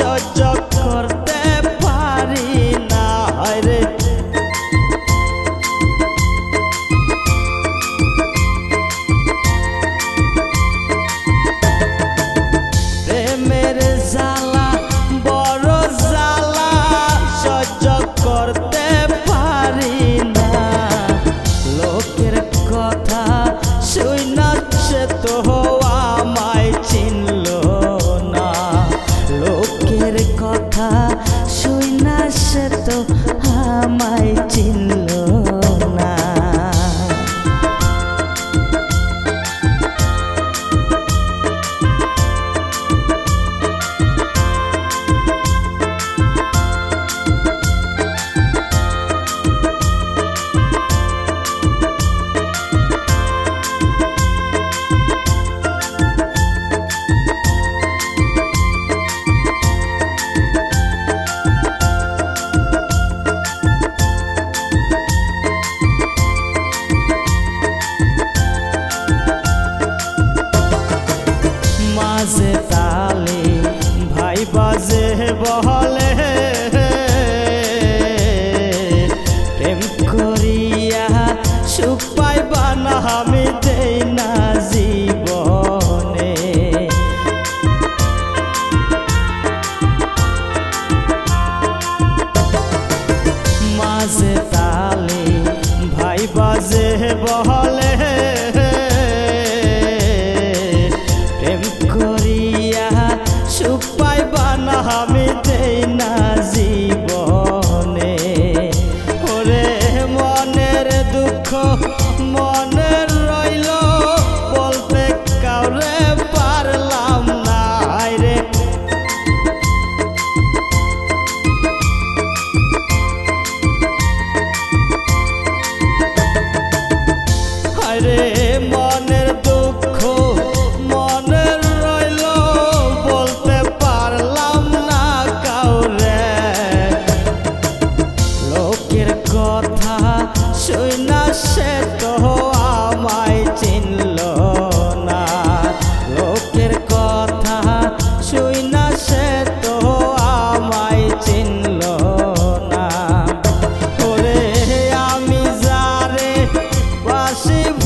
চক চক কর। বাজে তালে, ভাই বাজে বহলে। প্রেম করিয়া সুখ পাইবা না আমি দেই না জীবনে। মাঝে তালে, ভাই বাজে বহলে। se